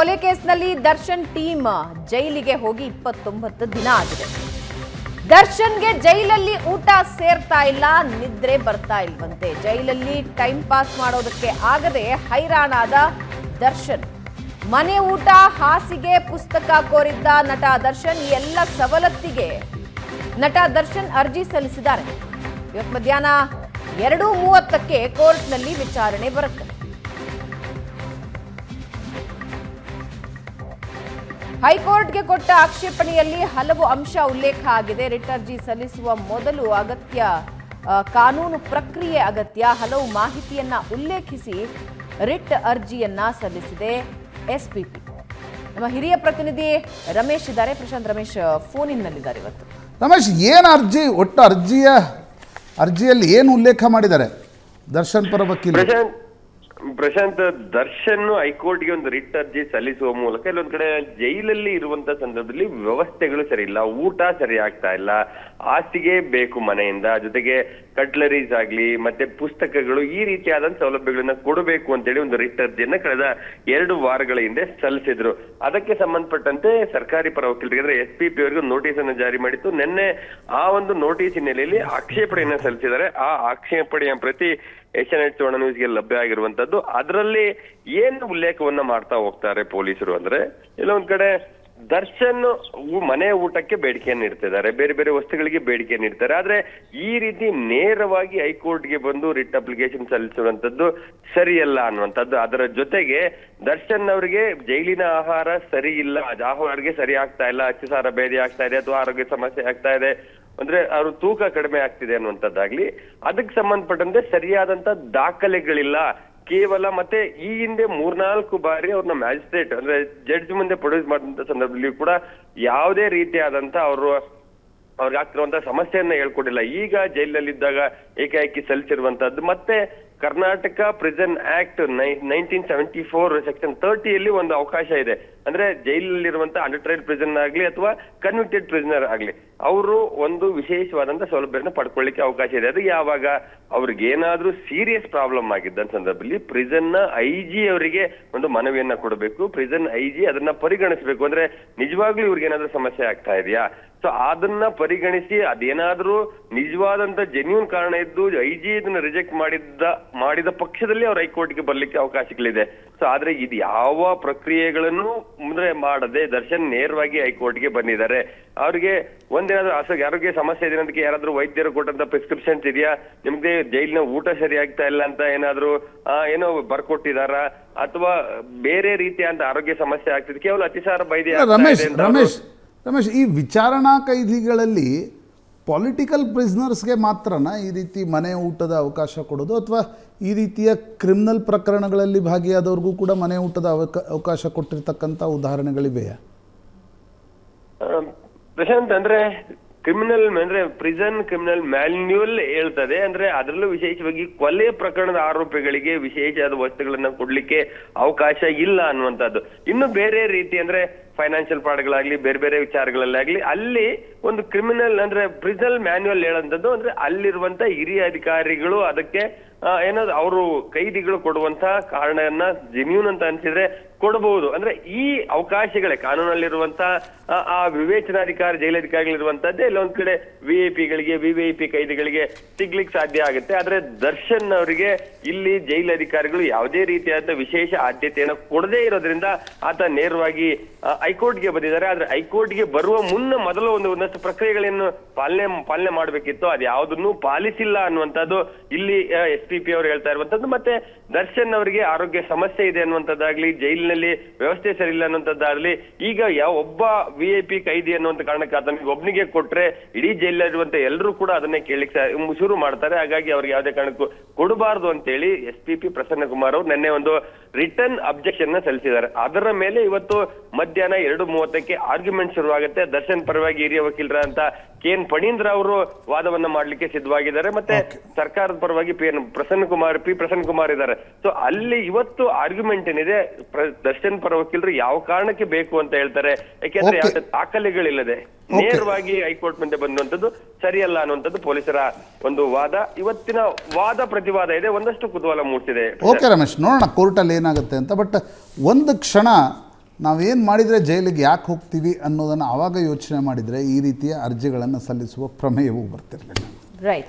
ಕೊಲೆ ಕೇಸ್ನಲ್ಲಿ ದರ್ಶನ್ ಟೀಮ್ ಜೈಲಿಗೆ ಹೋಗಿ ಇಪ್ಪತ್ತೊಂಬತ್ತು ದಿನ ಆಗಿದೆ. ದರ್ಶನ್ಗೆ ಜೈಲಲ್ಲಿ ಊಟ ಸೇರ್ತಾ ಇಲ್ಲ, ನಿದ್ರೆ ಬರ್ತಾ ಇಲ್ವಂತೆ. ಜೈಲಲ್ಲಿ ಟೈಮ್ ಪಾಸ್ ಮಾಡೋದಕ್ಕೆ ಆಗದೆ ಹೈರಾಣಾದ ದರ್ಶನ್. ಮನೆ ಊಟ, ಹಾಸಿಗೆ, ಪುಸ್ತಕ ಕೋರಿದ್ದ ನಟ ದರ್ಶನ್ ಈ ಎಲ್ಲ ಸವಲತ್ತಿಗೆ ನಟ ದರ್ಶನ್ ಅರ್ಜಿ ಸಲ್ಲಿಸಿದ್ದಾರೆ. ಇವತ್ತು ಮಧ್ಯಾಹ್ನ ಎರಡು ಮೂವತ್ತಕ್ಕೆ ಕೋರ್ಟ್ನಲ್ಲಿ ವಿಚಾರಣೆ ಬರುತ್ತೆ. ಹೈಕೋರ್ಟ್ಗೆ ಕೊಟ್ಟ ಆಕ್ಷೇಪಣೆಯಲ್ಲಿ ಹಲವು ಅಂಶ ಉಲ್ಲೇಖ ಆಗಿದೆ. ರಿಟ್ ಅರ್ಜಿ ಸಲ್ಲಿಸುವ ಮೊದಲು ಅಗತ್ಯ ಕಾನೂನು ಪ್ರಕ್ರಿಯೆ ಅಗತ್ಯ. ಹಲವು ಮಾಹಿತಿಯನ್ನ ಉಲ್ಲೇಖಿಸಿ ರಿಟ್ ಅರ್ಜಿಯನ್ನ ಸಲ್ಲಿಸಿದೆ ಎಸ್ಪಿಪಿ ನಮ್ಮ ಹಿರಿಯ ಪ್ರತಿನಿಧಿ ರಮೇಶ್ ಇದ್ದಾರೆ. ಪ್ರಶಾಂತ್ ರಮೇಶ್ ಫೋನಿನಲ್ಲಿದ್ದಾರೆ ಇವತ್ತು. ರಮೇಶ್ ಏನು ಅರ್ಜಿ ಒಟ್ಟು ಅರ್ಜಿಯ ಅರ್ಜಿಯಲ್ಲಿ ಏನು ಉಲ್ಲೇಖ ಮಾಡಿದ್ದಾರೆ? ದರ್ಶನ್ ಪರ ವಕೀಲ ಪ್ರಶಾಂತ್ ದರ್ಶನ್ ದರ್ಶನ್ ಹೈಕೋರ್ಟ್ಗೆ ಒಂದು ರಿಟ್ ಅರ್ಜಿ ಸಲ್ಲಿಸುವ ಮೂಲಕ ಇಲ್ಲೊಂದ್ ಕಡೆ ಜೈಲಲ್ಲಿ ಇರುವಂತ ಸಂದರ್ಭದಲ್ಲಿ ವ್ಯವಸ್ಥೆಗಳು ಸರಿ ಇಲ್ಲ, ಊಟ ಸರಿ ಆಗ್ತಾ ಇಲ್ಲ ಆಸ್ತಿಗೆ ಬೇಕು ಮನೆಯಿಂದ, ಜೊತೆಗೆ ಕಟ್ಲರೀಸ್ ಆಗ್ಲಿ, ಮತ್ತೆ ಪುಸ್ತಕಗಳು ಈ ರೀತಿಯಾದ ಸೌಲಭ್ಯಗಳನ್ನ ಕೊಡಬೇಕು ಅಂತೇಳಿ ಒಂದು ರಿಟ್ ಅರ್ಜಿಯನ್ನ ಕಳೆದ ಎರಡು ವಾರಗಳ ಹಿಂದೆ ಸಲ್ಲಿಸಿದ್ರು. ಅದಕ್ಕೆ ಸಂಬಂಧಪಟ್ಟಂತೆ ಸರ್ಕಾರಿ ಪರ ವಕೀಲರಿಗೆ ಅಂದ್ರೆ ಎಸ್ ಪಿ ಪಿ ಅವರಿಗೆ ನೋಟಿಸ್ ಅನ್ನು ಜಾರಿ ಮಾಡಿತ್ತು. ನಿನ್ನೆ ಆ ಒಂದು ನೋಟಿಸ್ ಹಿನ್ನೆಲೆಯಲ್ಲಿ ಆಕ್ಷೇಪಣೆಯನ್ನ ಸಲ್ಲಿಸಿದ್ದಾರೆ. ಆ ಆಕ್ಷೇಪಣೆಯ ಪ್ರತಿ ಏಷ್ಯಾನೆಟ್ ಸುವರ್ಣ ನ್ಯೂಸ್ಗೆ ಲಭ್ಯ ಆಗಿರುವಂತದ್ದು. ಅದರಲ್ಲಿ ಏನು ಉಲ್ಲೇಖವನ್ನ ಮಾಡ್ತಾ ಹೋಗ್ತಾರೆ ಪೊಲೀಸರು ಅಂದ್ರೆ ಇಲ್ಲೊಂದ್ ಕಡೆ ದರ್ಶನ್ ಮನೆ ಊಟಕ್ಕೆ ಬೇಡಿಕೆಯನ್ನು ಇಡ್ತಿದ್ದಾರೆ, ಬೇರೆ ಬೇರೆ ವಸ್ತುಗಳಿಗೆ ಬೇಡಿಕೆಯನ್ನು ಇಡ್ತಾರೆ. ಆದ್ರೆ ಈ ರೀತಿ ನೇರವಾಗಿ ಹೈಕೋರ್ಟ್ಗೆ ಬಂದು ರಿಟ್ ಅಪ್ಲಿಕೇಶನ್ ಸಲ್ಲಿಸುವಂತದ್ದು ಸರಿಯಲ್ಲ ಅನ್ನುವಂಥದ್ದು. ಅದರ ಜೊತೆಗೆ ದರ್ಶನ್ ಅವರಿಗೆ ಜೈಲಿನ ಆಹಾರ ಸರಿ ಇಲ್ಲ ಆಹಾರಗೆ ಸರಿ ಆಗ್ತಾ ಇಲ್ಲ ಅಚ್ಚುಸಾರ ಬೇದಿ ಆಗ್ತಾ ಇದೆ, ಅಥವಾ ಆರೋಗ್ಯ ಸಮಸ್ಯೆ ಆಗ್ತಾ ಇದೆ, ಅಂದ್ರೆ ಅವರು ತೂಕ ಕಡಿಮೆ ಆಗ್ತಿದೆ ಅನ್ನುವಂಥದ್ದಾಗ್ಲಿ, ಅದಕ್ಕೆ ಸಂಬಂಧಪಟ್ಟಂತೆ ಸರಿಯಾದಂತ ದಾಖಲೆಗಳಿಲ್ಲ. ಕೇವಲ ಮತ್ತೆ ಈ ಹಿಂದೆ ಮೂರ್ನಾಲ್ಕು ಬಾರಿ ಅವ್ರನ್ನ ಮ್ಯಾಜಿಸ್ಟ್ರೇಟ್ ಅಂದ್ರೆ ಜಡ್ಜ್ ಮುಂದೆ ಪ್ರೊಡ್ಯೂಸ್ ಮಾಡಿದಂತ ಸಂದರ್ಭದಲ್ಲಿ ಕೂಡ ಯಾವುದೇ ರೀತಿಯಾದಂತ ಅವರು ಅವ್ರಿಗೆ ಆಗ್ತಿರುವಂತ ಸಮಸ್ಯೆಯನ್ನ ಹೇಳ್ಕೊಟ್ಟಿಲ್ಲ. ಈಗ ಜೈಲಲ್ಲಿದ್ದಾಗ ಏಕಾಏಕಿ ಸಲ್ಲಿಸಿರುವಂತದ್ದು ಮತ್ತೆ Karnataka prison act nineteen seventy four section ತರ್ಟಿಯಲ್ಲಿ ಒಂದು ಅವಕಾಶ ಇದೆ. ಅಂದ್ರೆ ಜೈಲಲ್ಲಿರುವಂತಹ ಅಂಡರ್ ಟ್ರೈಡ್ ಪ್ರಿಸನ್ ಆಗ್ಲಿ ಅಥವಾ ಕನ್ವಿಕ್ಟೆಡ್ ಪ್ರಿಸನರ್ ಆಗ್ಲಿ, ಅವರು ಒಂದು ವಿಶೇಷವಾದಂತ ಸೌಲಭ್ಯನ ಪಡ್ಕೊಳ್ಳಿಕ್ಕೆ ಅವಕಾಶ ಇದೆ. ಅದು ಯಾವಾಗ? ಅವ್ರಿಗೆ ಏನಾದ್ರೂ ಸೀರಿಯಸ್ ಪ್ರಾಬ್ಲಮ್ ಆಗಿದ್ದ ಸಂದರ್ಭದಲ್ಲಿ ಪ್ರಿಸನ್ನ ಐ ಜಿ ಅವರಿಗೆ ಒಂದು ಮನವಿಯನ್ನ ಕೊಡಬೇಕು. ಪ್ರಿಸನ್ ಐ ಜಿ ಅದನ್ನ ಪರಿಗಣಿಸಬೇಕು. ಅಂದ್ರೆ ನಿಜವಾಗ್ಲೂ ಇವ್ರಿಗೆ ಏನಾದ್ರೂ ಸಮಸ್ಯೆ ಆಗ್ತಾ ಇದೆಯಾ? ಸೊ ಅದನ್ನ ಪರಿಗಣಿಸಿ ಅದೇನಾದ್ರೂ ನಿಜವಾದಂತ ಜೆನ್ಯೂನ್ ಕಾರಣ ಇದ್ದು ಐ ಜಿ ಇದನ್ನ ರಿಜೆಕ್ಟ್ ಮಾಡಿದ್ದ ಮಾಡಿದ ಪಕ್ಷದಲ್ಲಿ ಅವ್ರು ಹೈಕೋರ್ಟ್ಗೆ ಬರ್ಲಿಕ್ಕೆ ಅವಕಾಶಗಳಿದೆ. ಸೊ ಆದ್ರೆ ಇದು ಯಾವ ಪ್ರಕ್ರಿಯೆಗಳನ್ನು ಮುಂದೆ ಮಾಡದೆ ದರ್ಶನ್ ನೇರವಾಗಿ ಹೈಕೋರ್ಟ್ಗೆ ಬಂದಿದ್ದಾರೆ. ಅವ್ರಿಗೆ ಒಂದೇನಾದ್ರೂ ಅಸ- ಆರೋಗ್ಯ ಸಮಸ್ಯೆ ಇದೆ ಅದಕ್ಕೆ ಯಾರಾದ್ರೂ ವೈದ್ಯರು ಕೊಟ್ಟಂತ ಪ್ರಿಸ್ಕ್ರಿಪ್ಷನ್ಸ್ ಇದೆಯಾ? ನಿಮ್ಗೆ ಜೈಲಿನ ಊಟ ಸರಿ ಆಗ್ತಾ ಇಲ್ಲ ಅಂತ ಏನಾದ್ರೂ ಆ, ಏನೋ ಬರ್ಕೊಟ್ಟಿದಾರ? ಅಥವಾ ಬೇರೆ ರೀತಿಯಾದ ಆರೋಗ್ಯ ಸಮಸ್ಯೆ ಆಗ್ತಿದೆ ಕೇವಲ ಅತಿಸಾರ ರಮೇಶ್ ಅಂತ ರಮೇಶ್ ರಮೇಶ್ ಈ ವಿಚಾರಣಾ ಕೈದಿಗಳಲ್ಲಿ ಪೊಲಿಟಿಕಲ್ ಪ್ರಿಸ್ನರ್ಸ್ಗೆ ಮಾತ್ರನ ಈ ರೀತಿ ಮನೆ ಊಟದ ಅವಕಾಶ ಕೊಡೋದು? ಅಥವಾ ಈ ರೀತಿಯ ಕ್ರಿಮಿನಲ್ ಪ್ರಕರಣಗಳಲ್ಲಿ ಭಾಗಿಯಾದವ್ರಿಗೂ ಕೂಡ ಮನೆ ಊಟದ ಅವಕ, ಅವಕಾಶ ಕೊಟ್ಟಿರ್ತಕ್ಕಂಥ ಉದಾಹರಣೆಗಳಿವೆಯಾ? ಪ್ರಶಾಂತ್, ಅಂದ್ರೆ ಕ್ರಿಮಿನಲ್ ಅಂದ್ರೆ ಪ್ರಿಸನ್ ಕ್ರಿಮಿನಲ್ ಮ್ಯಾನ್ಯೂಯಲ್ ಹೇಳ್ತದೆ. ಅಂದ್ರೆ ಅದರಲ್ಲೂ ವಿಶೇಷವಾಗಿ ಕೊಲೆ ಪ್ರಕರಣದ ಆರೋಪಿಗಳಿಗೆ ವಿಶೇಷವಾದ ವಸ್ತುಗಳನ್ನ ಕೊಡ್ಲಿಕ್ಕೆ ಅವಕಾಶ ಇಲ್ಲ ಅನ್ನುವಂಥದ್ದು. ಇನ್ನು ಬೇರೆ ರೀತಿ ಅಂದ್ರೆ ಫೈನಾನ್ಷಿಯಲ್ ಫ್ರಾಡ್ಗಳಾಗ್ಲಿ ಬೇರೆ ಬೇರೆ ವಿಚಾರಗಳಲ್ಲಾಗ್ಲಿ, ಅಲ್ಲಿ ಒಂದು ಕ್ರಿಮಿನಲ್ ಅಂದ್ರೆ ಪ್ರಿಸಲ್ ಮ್ಯಾನ್ಯುವಲ್ ಹೇಳಂತದ್ದು ಅಂದ್ರೆ ಅಲ್ಲಿರುವಂತ ಹಿರಿಯ ಅಧಿಕಾರಿಗಳು ಅದಕ್ಕೆ ಏನಾದ್ರು ಅವರು ಕೈದಿಗಳು ಕೊಡುವಂತ ಕಾರಣವನ್ನ ಜೆನ್ಯೂನ್ ಅಂತ ಅನ್ಸಿದ್ರೆ ಕೊಡಬಹುದು ಅಂದ್ರೆ ಈ ಅವಕಾಶಗಳೇ ಕಾನೂನಲ್ಲಿರುವಂತ ಆ, ವಿವೇಚನಾಧಿಕಾರಿ ಜೈಲಧಿಕಾರಿಗಳಿರುವಂತದ್ದೇ ಇಲ್ಲೊಂದ್ ಕಡೆ ವಿ ಐ ಪಿಗಳಿಗೆ ವಿ ವಿ ಐ ಪಿ ಕೈದಿಗಳಿಗೆ ಸಿಗ್ಲಿಕ್ಕೆ ಸಾಧ್ಯ ಆಗುತ್ತೆ. ಆದ್ರೆ ದರ್ಶನ್ ಅವರಿಗೆ ಇಲ್ಲಿ ಜೈಲಧಿಕಾರಿಗಳು ಯಾವುದೇ ರೀತಿಯಾದ ವಿಶೇಷ ಆದ್ಯತೆಯನ್ನು ಕೊಡದೇ ಇರೋದ್ರಿಂದ ಆತ ನೇರವಾಗಿ ಹೈಕೋರ್ಟ್ಗೆ ಬಂದಿದ್ದಾರೆ. ಆದ್ರೆ ಹೈಕೋರ್ಟ್ಗೆ ಬರುವ ಮುನ್ನ ಮೊದಲು ಒಂದು ಒಂದಷ್ಟು ಪ್ರಕ್ರಿಯೆಗಳನ್ನು ಪಾಲನೆ ಪಾಲನೆ ಮಾಡಬೇಕಿತ್ತು. ಅದು ಯಾವುದನ್ನು ಪಾಲಿಸಿಲ್ಲ ಅನ್ನುವಂಥದ್ದು ಇಲ್ಲಿ ಎಸ್ ಪಿ ಪಿ ಅವರು ಹೇಳ್ತಾ ಇರುವಂತದ್ದು ಮತ್ತೆ ದರ್ಶನ್ ಅವರಿಗೆ ಆರೋಗ್ಯ ಸಮಸ್ಯೆ ಇದೆ ಅನ್ನುವಂಥದ್ದಾಗ್ಲಿ ಜೈಲಿನಲ್ಲಿ ವ್ಯವಸ್ಥೆ ಸರಿ ಇಲ್ಲ ಅನ್ನುವಂಥದ್ದಾಗ್ಲಿ ಈಗ ಯಾವ ಒಬ್ಬ ವಿ ಐ ಪಿ ಕೈದಿ ಅನ್ನುವಂಥ ಕಾರಣಕ್ಕೆ ಅದನ್ನ ಒಬ್ಬನಿಗೆ ಕೊಟ್ರೆ ಇಡೀ ಜೈಲಲ್ಲಿರುವಂತ ಎಲ್ಲರೂ ಕೂಡ ಅದನ್ನೇ ಕೇಳಿಕ್ಕೆ ಶುರು ಮಾಡ್ತಾರೆ. ಹಾಗಾಗಿ ಅವ್ರಿಗೆ ಯಾವುದೇ ಕಾರಣಕ್ಕೂ ಕೊಡಬಾರದು ಅಂತೇಳಿ S P P Prasanna Kumar ಅವರು ನಿನ್ನೆ ಒಂದು ರಿಟರ್ನ್ ಅಬ್ಜೆಕ್ಷನ್ನ ಸಲ್ಲಿಸಿದ್ದಾರೆ. ಅದರ ಮೇಲೆ ಇವತ್ತು ಮಧ್ಯಾಹ್ನ ಎರಡು ಮೂವತ್ತಕ್ಕೆ ಆರ್ಗ್ಯುಮೆಂಟ್ ಶುರುವಾಗುತ್ತೆ. ದರ್ಶನ್ ಪರವಾಗಿ ಹಿರಿಯ ವಕೀಲರ ಅಂತ ಕೆ ಎನ್ ಫಣೀಂದ್ರ ಅವರು ವಾದವನ್ನ ಮಾಡ್ಲಿಕ್ಕೆ ಸಿದ್ಧವಾಗಿದ್ದಾರೆ. ಮತ್ತೆ ಸರ್ಕಾರದ ಪರವಾಗಿ P N Prasanna Kumar P. Prasanna Kumar ಇದ್ದಾರೆ. ಸೊ ಅಲ್ಲಿ ಇವತ್ತು ಆರ್ಗ್ಯುಮೆಂಟ್ ಏನಿದೆ? ಪ್ರ- ದರ್ಶನ್ ಪರ ವಕೀಲರು ಯಾವ ಕಾರಣಕ್ಕೆ ಬೇಕು ಅಂತ ಹೇಳ್ತಾರೆ. ಯಾಕೆಂದ್ರೆ ಯಾವ್ದು ಯಾವುದೇ ದಾಖಲೆಗಳಿಲ್ಲದೆ. ನೇರವಾಗಿ ಹೈಕೋರ್ಟ್ ಮುಂದೆ ಬಂದಂತದ್ದು ಸರಿಯಲ್ಲ ಅನ್ನುವಂಥದ್ದು ಪೊಲೀಸರ ಒಂದು ವಾದ. ಇವತ್ತಿನ ವಾದ ಪ್ರತಿವಾದ ಇದೆ. ಒಂದಷ್ಟು ಕುತೂಹಲ ಮೂಡಿಸಿದೆ ಓಕೆ ರಮೇಶ್ ನೋಡೋಣ ಕೋರ್ಟಲ್ಲಿ ಏನಾಗುತ್ತೆ ಅಂತ. ಬಟ್ ಒಂದು ಕ್ಷಣ ನಾವೇನು ಮಾಡಿದರೆ ಜೈಲಿಗೆ ಯಾಕೆ ಹೋಗ್ತೀವಿ ಅನ್ನೋದನ್ನು ಆವಾಗ ಯೋಚನೆ ಮಾಡಿದರೆ ಈ ರೀತಿಯ ಅರ್ಜಿಗಳನ್ನು ಸಲ್ಲಿಸುವ ಪ್ರಮೇಯವೂ ಬರ್ತಿರಲಿಲ್ಲ. ರೈಟ್